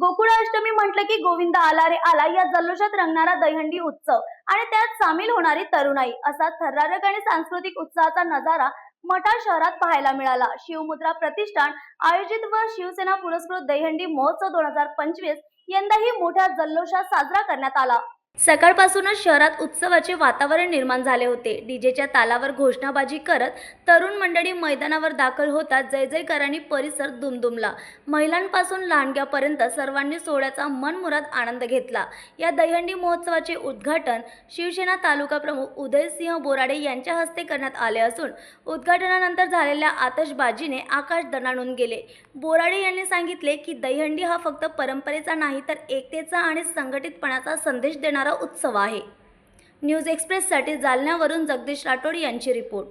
की गोविंद आला रे आला. या जल्लोषात रंगणारा दहीहंडी उत्सव. आणि त्यात सामील होणारी तरुणाई. असा थरारक आणि सांस्कृतिक उत्साहाचा नजारा मठा शहरात पाहायला मिळाला. शिवमुद्रा प्रतिष्ठान आयोजित व शिवसेना पुरस्कृत दहीहंडी महोत्सव दोन हजार पंचवीस यंदाही मोठ्या जल्लोषात साजरा करण्यात आला. सकाळपासूनच शहरात उत्सवाचे वातावरण निर्माण झाले होते. डीजेच्या तालावर घोषणाबाजी करत तरुण मंडळी मैदानावर दाखल होतात जय जयकरांनी परिसर दुमदुमला. महिलांपासून लहानग्यापर्यंत सर्वांनी सोहळ्याचा मनमुराद आनंद घेतला. या दहीहंडी महोत्सवाचे उद्घाटन शिवसेना तालुका प्रमुख उदयसिंह बोराडे यांच्या हस्ते करण्यात आले असून उद्घाटनानंतर झालेल्या आतषबाजीने आकाश दणाणून गेले. बोराडे यांनी सांगितले की दहीहंडी हा फक्त परंपरेचा नाही तर एकतेचा आणि संघटितपणाचा संदेश देणारा होणारा उत्सव आहे. न्यूज एक्सप्रेससाठी जालन्यावरून जगदीश राठोड यांची रिपोर्ट.